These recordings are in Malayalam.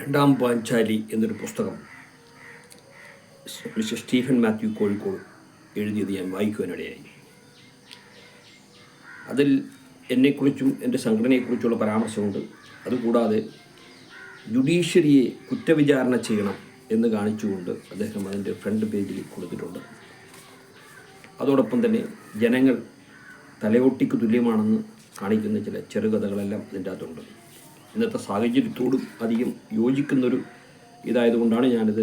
രണ്ടാം പാഞ്ചാലി എന്നൊരു പുസ്തകം. മിസ്റ്റർ സ്റ്റീഫൻ മാത്യു കോഴിക്കോട് എഴുതിയത് ഞാൻ വായിക്കുവാനിടയായി. അതിൽ എന്നെക്കുറിച്ചും എന്റെ സംഘടനയെക്കുറിച്ചുള്ള പരാമർശമുണ്ട്. അതുകൂടാതെ ജുഡീഷ്യറിയെ കുറ്റവിചാരണ ചെയ്യണം എന്ന് കാണിച്ചുകൊണ്ട് അദ്ദേഹം അതിന്റെ ഫ്രണ്ട് പേജിൽ കൊടുത്തിട്ടുണ്ട്. അതോടൊപ്പം തന്നെ ജനങ്ങൾ തലയോട്ടിക്ക് തുല്യമാണെന്ന് കാണിക്കുന്ന ചില ചെറുകഥകളെല്ലാം അതിന്റെ അകത്തുണ്ട്. ഇന്നത്തെ സാഹചര്യത്തോടും അധികം യോജിക്കുന്നൊരു ഇതായതുകൊണ്ടാണ് ഞാനിത്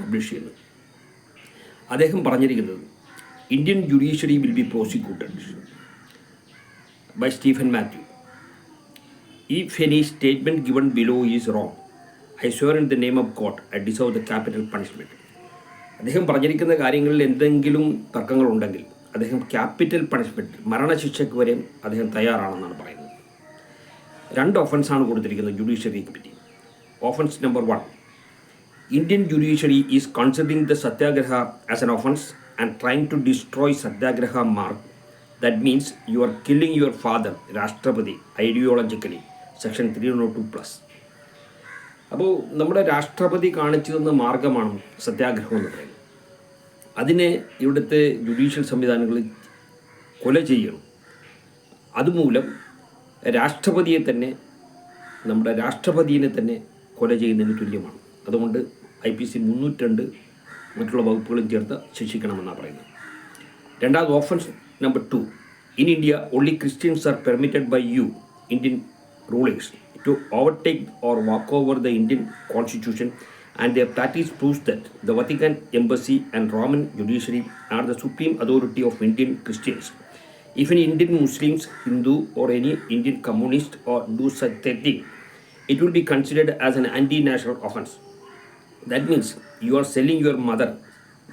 പബ്ലിഷ് ചെയ്യുന്നത്. അദ്ദേഹം പറഞ്ഞിരിക്കുന്നത് Indian judiciary will be prosecuted by Stephen Mathew ഈ Feni statement given below is wrong I swore in the name of God I deserve the capital punishment അദ്ദേഹം പറഞ്ഞിരിക്കുന്ന കാര്യങ്ങളിൽ എന്തെങ്കിലും തർക്കങ്ങളുണ്ടെങ്കിൽ അദ്ദേഹം ക്യാപിറ്റൽ പണിഷ്മെന്റ് മരണശിക്ഷയ്ക്ക് വരെ അദ്ദേഹം തയ്യാറാണെന്നാണ് പറയുന്നത്. രണ്ട് ഓഫൻസാണ് കൊടുത്തിരിക്കുന്നത് judiciary committee offence number one Indian judiciary is considering the Satyagraha as an offence and trying to destroy Satyagraha mark that means you are killing your father Rashtrapati ideologically section three not two plus അപ്പോൾ നമ്മുടെ രാഷ്ട്രപതി കാണിച്ചു തന്ന മാർഗമാണ് സത്യാഗ്രഹം എന്ന് പറയുന്നത്. അതിനെ ഇവിടുത്തെ ജുഡീഷ്യൽ സംവിധാനങ്ങൾ കൊല ചെയ്യണം. അതുമൂലം രാഷ്ട്രപതിയെ തന്നെ നമ്മുടെ രാഷ്ട്രപതിയെ തന്നെ കൊല ചെയ്യുന്നതിന് തുല്യമാണ്. അതുകൊണ്ട് ഐ പി സി മുന്നൂറ്റി മറ്റുള്ള വകുപ്പുകളും ചേർത്ത് ശിക്ഷിക്കണമെന്നാണ് പറയുന്നത്. രണ്ടാമത് offence number two in India only Christians are permitted by you Indian rulings to overtake or walk over the Indian constitution and their practice proves that the Vatican embassy and Roman judiciary are the supreme authority of Indian Christians If an Indian Muslims, Hindu, or any Indian communist or do such thing, it will be considered as an anti-national offense. That means you are selling your mother,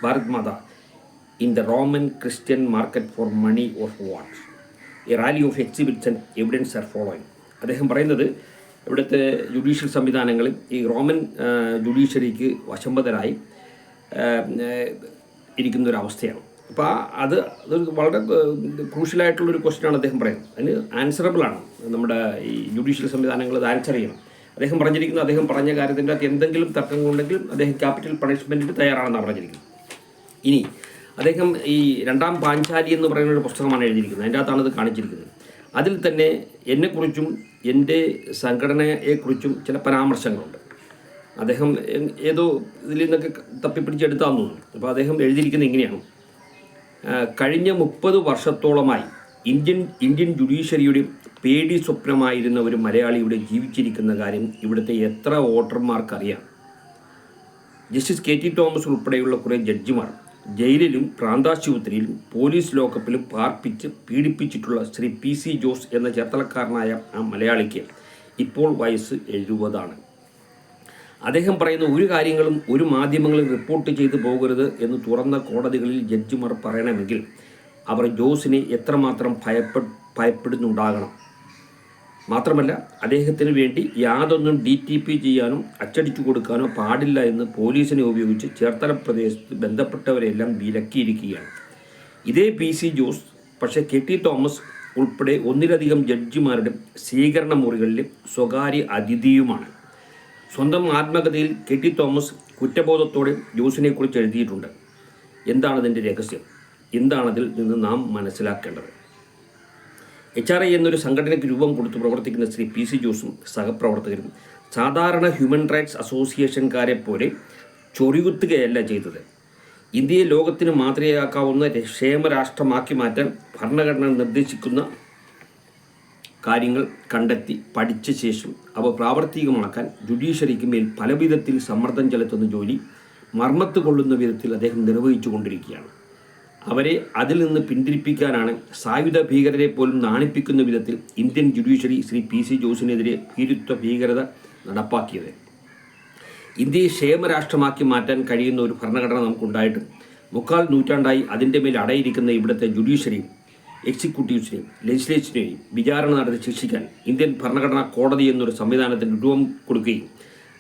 Bharat Mata, in the Roman Christian market for money or what? A rally of exhibits and evidence are following. അദ്ദേഹം പറയുന്നത് ഇവിടുത്തെ ജുഡീഷ്യൽ സംവിധാനങ്ങളിൽ ഈ റോമൻ ജുഡീഷ്യറിക്ക് വശംബതരായി ആ, അപ്പോൾ അത് അതൊരു വളരെ ക്രൂഷ്യലായിട്ടുള്ളൊരു ക്വസ്റ്റ്യനാണ് അദ്ദേഹം പറയുന്നത്. അതിന് ആൻസറബിൾ ആണ് നമ്മുടെ ഈ ജുഡീഷ്യൽ സംവിധാനങ്ങൾ അത് അദ്ദേഹം പറഞ്ഞിരിക്കുന്ന അദ്ദേഹം പറഞ്ഞ കാര്യത്തിന്റെ അകത്ത് എന്തെങ്കിലും തർക്കങ്ങളുണ്ടെങ്കിൽ അദ്ദേഹം ക്യാപിറ്റൽ പണിഷ്മെന്റിന് തയ്യാറാണെന്നാണ് പറഞ്ഞിരിക്കുന്നത്. ഇനി അദ്ദേഹം ഈ രണ്ടാം പാഞ്ചാലി എന്ന് പറയുന്ന ഒരു പുസ്തകമാണ് എഴുതിയിരിക്കുന്നത്. അതിന്റെ അകത്താണ് ഇത് കാണിച്ചിരിക്കുന്നത്. അതിൽ തന്നെ എന്നെക്കുറിച്ചും എന്റെ സംഘടനയെക്കുറിച്ചും ചില പരാമർശങ്ങളുണ്ട്. അദ്ദേഹം ഏതോ ഇതിൽ നിന്നൊക്കെ തപ്പിപ്പിടിച്ചെടുത്താന്ന് തോന്നുന്നു. അപ്പോൾ അദ്ദേഹം എഴുതിയിരിക്കുന്നത് ഇങ്ങനെയാണ്. കഴിഞ്ഞ മുപ്പത് വർഷത്തോളമായി ഇന്ത്യൻ ഇന്ത്യൻ ജുഡീഷ്യറിയുടെ പേടി സ്വപ്നമായിരുന്ന ഒരു മലയാളി ഇവിടെ ജീവിച്ചിരിക്കുന്ന കാര്യം ഇവിടുത്തെ എത്ര വോട്ടർമാർക്കറിയാം. ജസ്റ്റിസ് കെ ടി തോമസ് ഉൾപ്പെടെയുള്ള കുറേ ജഡ്ജിമാർ ജയിലിലും പ്രാന്താശുപത്രിയിലും പോലീസ് ലോക്കപ്പിലും പാർപ്പിച്ച് പീഡിപ്പിച്ചിട്ടുള്ള ശ്രീ പി സി ജോസ് എന്ന ചേർത്തലക്കാരനായ ആ മലയാളിക്ക് ഇപ്പോൾ വയസ്സ് എഴുപതാണ്. അദ്ദേഹം പറയുന്ന ഒരു കാര്യങ്ങളും ഒരു മാധ്യമങ്ങളും റിപ്പോർട്ട് ചെയ്തു പോകരുത് എന്ന് തുറന്ന കോടതികളിൽ ജഡ്ജിമാർ പറയണമെങ്കിൽ അവർ ജോസിനെ എത്രമാത്രം ഭയപ്പെ ഭയപ്പെടുന്നുണ്ടാകണം. മാത്രമല്ല അദ്ദേഹത്തിന് വേണ്ടി യാതൊന്നും ഡി ടി പി ചെയ്യാനോ അച്ചടിച്ചു കൊടുക്കാനോ പാടില്ല എന്ന് പോലീസിനെ ഉപയോഗിച്ച് ചേർത്തല പ്രദേശത്ത് ബന്ധപ്പെട്ടവരെല്ലാം വിലക്കിയിരിക്കുകയാണ്. ഇതേ പി സി ജോസ് പക്ഷേ കെ ടി തോമസ് ഉൾപ്പെടെ ഒന്നിലധികം ജഡ്ജിമാരുടെ സ്വീകരണ മുറികളിലെ സ്വകാര്യ അതിഥിയുമാണ്. സ്വന്തം ആത്മകഥയിൽ കെ ടി തോമസ് കുറ്റബോധത്തോടെ ജോസിനെക്കുറിച്ച് എഴുതിയിട്ടുണ്ട്. എന്താണ് ഇതിന്റെ രഹസ്യം? എന്താണതിൽ നിന്ന് നാം മനസ്സിലാക്കേണ്ടത്? എച്ച് ആർ ഐ എന്നൊരു സംഘടനയ്ക്ക് രൂപം കൊടുത്ത് പ്രവർത്തിക്കുന്ന ശ്രീ പി സി ജോസും സഹപ്രവർത്തകരും സാധാരണ ഹ്യൂമൻ റൈറ്റ്സ് അസോസിയേഷൻകാരെ പോലെ ചൊറികുത്തുകയല്ല ചെയ്തത്. ഇന്ത്യയെ ലോകത്തിന് മാതൃകയാക്കാവുന്ന ക്ഷേമരാഷ്ട്രമാക്കി മാറ്റാൻ ഭരണഘടന നിർദ്ദേശിക്കുന്ന കാര്യങ്ങൾ കണ്ടെത്തി പഠിച്ച ശേഷം അവ പ്രാവർത്തികമാക്കാൻ ജുഡീഷ്യറിക്ക് മേൽ പലവിധത്തിൽ സമ്മർദ്ദം ചെലുത്തുന്ന ജോലി മർമ്മത്ത് കൊള്ളുന്ന വിധത്തിൽ അദ്ദേഹം നിർവഹിച്ചു കൊണ്ടിരിക്കുകയാണ് അവരെ അതിൽ നിന്ന് പിന്തിരിപ്പിക്കാനാണ് സായുധ ഭീകരരെ പോലും നാണിപ്പിക്കുന്ന വിധത്തിൽ Indian judiciary Shri P C ജോസിനെതിരെ ഭീരുത്വ ഭീകരത നടപ്പാക്കിയത്. ഇന്ത്യയെ ക്ഷേമരാഷ്ട്രമാക്കി മാറ്റാൻ കഴിയുന്ന ഒരു ഭരണഘടന നമുക്കുണ്ടായിട്ടും മുക്കാൽ നൂറ്റാണ്ടായി അതിന്റെ മേൽ അടയിരിക്കുന്ന ഇവിടുത്തെ ജുഡീഷ്യറിയും എക്സിക്യൂട്ടീവ്സിനെയും ലെജിസ്ലേറ്റീവിനെയും വിചാരണ നടത്തി ശിക്ഷിക്കാൻ ഇന്ത്യൻ ഭരണഘടനാ കോടതി എന്നൊരു സംവിധാനത്തിന് രൂപം കൊടുക്കുകയും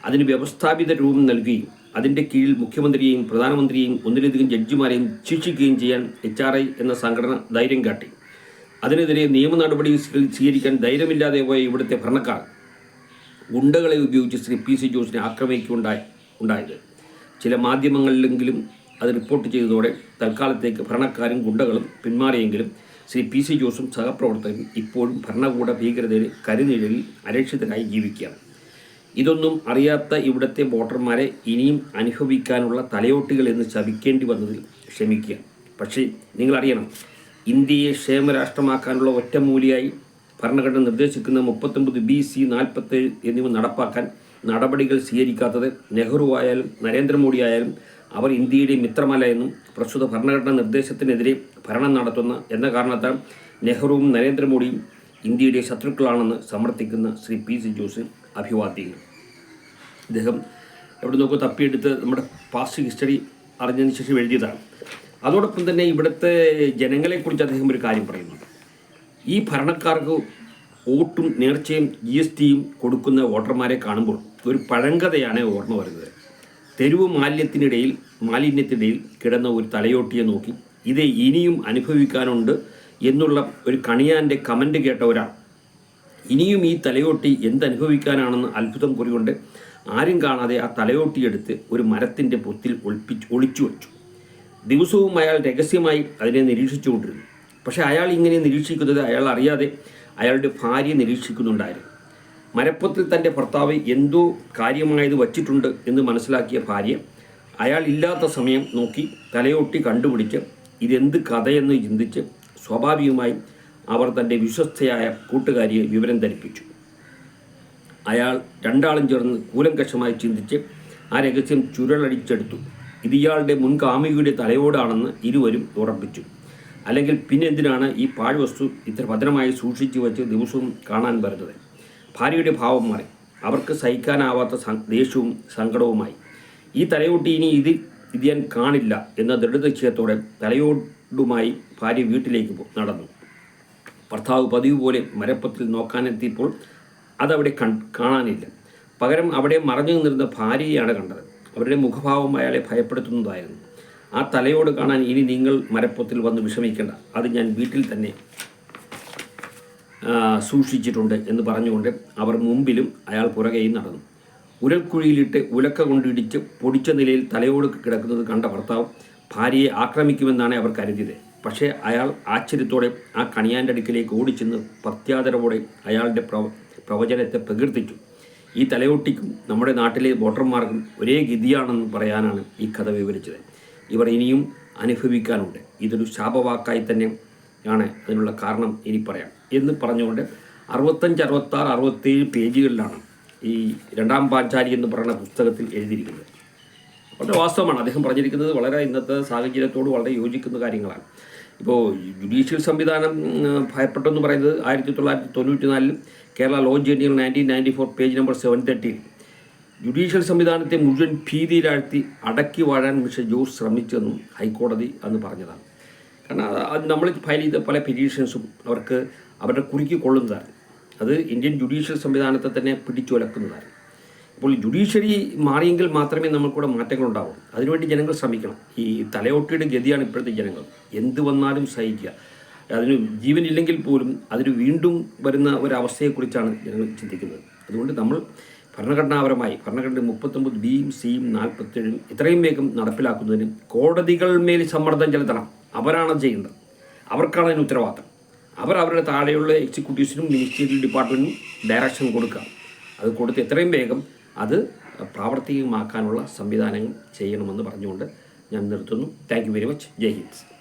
അതിന് വ്യവസ്ഥാപിത രൂപം നൽകുകയും അതിന്റെ കീഴിൽ മുഖ്യമന്ത്രിയെയും പ്രധാനമന്ത്രിയെയും ഒന്നിലധികം ജഡ്ജിമാരെയും ശിക്ഷിക്കുകയും ചെയ്യാൻ എച്ച് ആർ ഐ എന്ന സംഘടന ധൈര്യം കാട്ടി. അതിനെതിരെ നിയമ നടപടി സ്വീകരിക്കാൻ ധൈര്യമില്ലാതെ പോയ ഇവിടുത്തെ ഭരണക്കാർ ഗുണ്ടകളെ ഉപയോഗിച്ച് ശ്രീ പി സി ജോസിനെ ആക്രമിക്കുകയുണ്ടായി ഉണ്ടായത്. ചില മാധ്യമങ്ങളിലെങ്കിലും അത് റിപ്പോർട്ട് ചെയ്തതോടെ തൽക്കാലത്തേക്ക് ഭരണക്കാരും ഗുണ്ടകളും പിന്മാറിയെങ്കിലും ശ്രീ പി സി ജോസും സഹപ്രവർത്തകരും ഇപ്പോഴും ഭരണകൂട ഭീകരതയിൽ കരുനിഴലിൽ അരക്ഷിതരായി ജീവിക്കുകയാണ്. ഇതൊന്നും അറിയാത്ത ഇവിടുത്തെ വോട്ടർമാരെ ഇനിയും അനുഭവിക്കാനുള്ള തലയോട്ടികൾ എന്ന് ശപിക്കേണ്ടി വന്നതിൽ ക്ഷമിക്കുക പക്ഷേ നിങ്ങളറിയണം ഇന്ത്യയെ ക്ഷേമരാഷ്ട്രമാക്കാനുള്ള ഒറ്റമൂലിയായി ഭരണഘടന നിർദ്ദേശിക്കുന്ന മുപ്പത്തൊമ്പത് ബി സി നാൽപ്പത്തേഴ് എന്നിവ നടപ്പാക്കാൻ നടപടികൾ സ്വീകരിക്കാത്തത് നെഹ്റു ആയാലും നരേന്ദ്രമോദി ആയാലും അവർ ഇന്ത്യയുടെ മിത്രമല്ല എന്നും പ്രസ്തുത ഭരണഘടനാ നിർദ്ദേശത്തിനെതിരെ ഭരണം നടത്തുന്ന എന്ന കാരണത്താൽ നെഹ്റുവും നരേന്ദ്രമോദിയും ഇന്ത്യയുടെ ശത്രുക്കളാണെന്ന് സമർത്ഥിക്കുന്ന ശ്രീ പി സി ജോസ് അഭിവാദ്യങ്ങൾ. ഇദ്ദേഹം എവിടെ നോക്കോ തപ്പിയെടുത്ത് നമ്മുടെ പാസ്റ്റ് ഹിസ്റ്ററി അറിഞ്ഞതിന് ശേഷം എഴുതിയതാണ്. അതോടൊപ്പം തന്നെ ഇവിടുത്തെ ജനങ്ങളെക്കുറിച്ച് അദ്ദേഹം ഒരു കാര്യം പറയുന്നുണ്ട്. ഈ ഭരണക്കാർക്ക് വോട്ടും നേർച്ചയും ജി എസ് ടിയും കൊടുക്കുന്ന വോട്ടർമാരെ കാണുമ്പോൾ ഒരു പഴങ്കഥയാണ് ഓർമ്മ വരുന്നത്. തെരുവ് മാലിന്യത്തിനിടയിൽ മാലിന്യത്തിനിടയിൽ കിടന്ന ഒരു തലയോട്ടിയെ നോക്കി. ഇത് ഇനിയും അനുഭവിക്കാനുണ്ട് എന്നുള്ള ഒരു കണിയാന്റെ കമന്റ് കേട്ട ഒരാൾ. ഇനിയും ഈ തലയോട്ടി എന്തനുഭവിക്കാനാണെന്ന് അത്ഭുതം കുറികൊണ്ട് ആരും കാണാതെ ആ തലയോട്ടിയെടുത്ത് ഒരു മരത്തിന്റെ പൊത്തിൽ ഒളിപ്പിച്ച് ഒളിച്ചു വച്ചു. ദിവസവും അയാൾ രഹസ്യമായി അതിനെ നിരീക്ഷിച്ചുകൊണ്ടിരുന്നു. പക്ഷേ അയാൾ ഇങ്ങനെ നിരീക്ഷിക്കുന്നത് അയാൾ അറിയാതെ അയാളുടെ ഭാര്യ നിരീക്ഷിക്കുന്നുണ്ടായിരുന്നു. മരപ്പൊത്തിൽ തന്റെ ഭർത്താവ് എന്തോ കാര്യമായത് വച്ചിട്ടുണ്ട് എന്ന് മനസ്സിലാക്കിയ ഭാര്യ അയാൾ ഇല്ലാത്ത സമയം നോക്കി തലയൊട്ടി കണ്ടുപിടിച്ച് ഇതെന്ത് കഥയെന്ന് ചിന്തിച്ച് സ്വാഭാവികമായും അവർ തന്റെ വിശ്വസ്തയായ കൂട്ടുകാരിയെ വിവരം ധരിപ്പിച്ചു. അയാൾ രണ്ടാളും ചേർന്ന് കൂലങ്കഷമായി ചിന്തിച്ച് ആ രഹസ്യം ചുരുളടിച്ചെടുത്തു. ഇത് ഇയാളുടെ മുൻകാമികയുടെ തലയോടാണെന്ന് ഇരുവരും ഉറപ്പിച്ചു. അല്ലെങ്കിൽ പിന്നെന്തിനാണ് ഈ പാഴ്വസ്തു ഇത്ര ഭദ്രമായി സൂക്ഷിച്ചു വെച്ച് ദിവസവും കാണാൻ വരുന്നത്? ഭാര്യയുടെ ഭാവം മാറി. അവർക്ക് സഹിക്കാനാവാത്ത ദേഷ്യവും സങ്കടവുമായി. ഈ തലയോട്ടി ഇനി ഇത് ഇത് ഞാൻ കാണില്ല എന്ന ദൃഢനിശ്ചയത്തോടെ തലയോടുമായി ഭാര്യ വീട്ടിലേക്ക് നടന്നു. ഭർത്താവ് പതിവ് പോലെ മരപ്പത്തിൽ നോക്കാനെത്തിയപ്പോൾ അതവിടെ കൺ കാണാനില്ല. പകരം അവിടെ മറഞ്ഞു നിന്നിരുന്ന ഭാര്യയാണ് കണ്ടത്. അവരുടെ മുഖഭാവം അയാളെ ഭയപ്പെടുത്തുന്നതായിരുന്നു. ആ തലയോട് കാണാൻ ഇനി നിങ്ങൾ മരപ്പത്തിൽ വന്ന് വിഷമിക്കേണ്ട. അത് ഞാൻ വീട്ടിൽ തന്നെ സൂക്ഷിച്ചിട്ടുണ്ട് എന്ന് പറഞ്ഞുകൊണ്ട് അവർ മുമ്പിലും അയാൾ പുറകെയും നടന്നു. ഉരൽക്കുഴിയിലിട്ട് ഉലക്ക കൊണ്ടിടിച്ച് പൊടിച്ച നിലയിൽ തലയോട് കിടക്കുന്നത് കണ്ട ഭർത്താവ് ഭാര്യയെ ആക്രമിക്കുമെന്നാണ് അവർ കരുതിയത്. പക്ഷേ അയാൾ ആശ്ചര്യത്തോടെ ആ കണിയാന്റെ അടുക്കിലേക്ക് ഓടിച്ചെന്ന് പ്രത്യാദരവോടെ അയാളുടെ പ്രവ പ്രവചനത്തെ പ്രകീർത്തിച്ചു. ഈ തലയോട്ടിക്കും നമ്മുടെ നാട്ടിലെ വോട്ടർമാർക്കും ഒരേ ഗതിയാണെന്ന് പറയാനാണ് ഈ കഥ വിവരിച്ചത്. ഇവർ ഇനിയും അനുഭവിക്കാനുണ്ട്. ഇതൊരു ശാപവാക്കായി തന്നെ ആണ് അതിനുള്ള കാരണം ഇനി പറയാം. എന്ന് പറഞ്ഞുകൊണ്ട് അറുപത്തഞ്ച് അറുപത്താറ് അറുപത്തേഴ് പേജുകളിലാണ് ഈ രണ്ടാം പാഞ്ചാലി എന്ന് പറയുന്ന പുസ്തകത്തിൽ എഴുതിയിരിക്കുന്നത്. വളരെ വാസ്തവമാണ്. അദ്ദേഹം പറഞ്ഞിരിക്കുന്നത് വളരെ ഇന്നത്തെ സാഹചര്യത്തോട് വളരെ യോജിക്കുന്ന കാര്യങ്ങളാണ്. ഇപ്പോൾ ജുഡീഷ്യൽ സംവിധാനം ഭയപ്പെട്ടെന്ന് പറയുന്നത് ആയിരത്തി തൊള്ളായിരത്തി തൊണ്ണൂറ്റി നാലിൽ Kerala law journal nineteen ninety four page number seven തേർട്ടിയിൽ judicial സംവിധാനത്തെ മുഴുവൻ ഭീതിയിലാഴ്ത്തി അടക്കി വാഴാൻ മിസ്റ്റർ ജോസ് ശ്രമിച്ചെന്നും ഹൈക്കോടതി അന്ന് പറഞ്ഞതാണ്. കാരണം അത് നമ്മൾ ഫയൽ ചെയ്ത പല പെറ്റീഷൻസും അവർക്ക് അവരുടെ കുറുക്കി കൊള്ളുന്നതാണ്. അത് ഇന്ത്യൻ ജുഡീഷ്യൽ സംവിധാനത്തെ തന്നെ പിടിച്ചുലക്കുന്നതാണ് അപ്പോൾ ജുഡീഷ്യറി മാറിയെങ്കിൽ മാത്രമേ നമുക്കിവിടെ മാറ്റങ്ങളുണ്ടാവൂ അതിനുവേണ്ടി ജനങ്ങൾ ശ്രമിക്കണം. ഈ തലയോട്ടിയുടെ ഗതിയാണ് ഇപ്പോഴത്തെ ജനങ്ങൾ. എന്ത് വന്നാലും സഹിക്കുക. അതിന് ജീവനില്ലെങ്കിൽ പോലും അതിന് വീണ്ടും വരുന്ന ഒരവസ്ഥയെക്കുറിച്ചാണ് ജനങ്ങൾ ചിന്തിക്കുന്നത്. അതുകൊണ്ട് നമ്മൾ ഭരണഘടനാപരമായി ഭരണഘടന മുപ്പത്തൊമ്പത് ബിയും സിയും നാൽപ്പത്തേഴും ഇത്രയും വേഗം നടപ്പിലാക്കുന്നതിന് കോടതികൾ മേൽ സമ്മർദ്ദം ചെലുത്തണം. അവരാണ് ചെയ്യേണ്ടത് അവർക്കാണ് അതിന് ഉത്തരവാദിത്തം. അവർ അവരുടെ താഴെയുള്ള എക്സിക്യൂട്ടീവ്സിനും മിനിസ്റ്റീരിയൽ ഡിപ്പാർട്ട്മെന്റിനും ഡയറക്ഷൻ കൊടുക്കുക. അത് കൊടുത്ത് എത്രയും വേഗം അത് പ്രാവർത്തികമാക്കാനുള്ള സംവിധാനങ്ങൾ ചെയ്യണമെന്ന് പറഞ്ഞുകൊണ്ട് ഞാൻ നിർത്തുന്നു. Thank very much Jai Hind.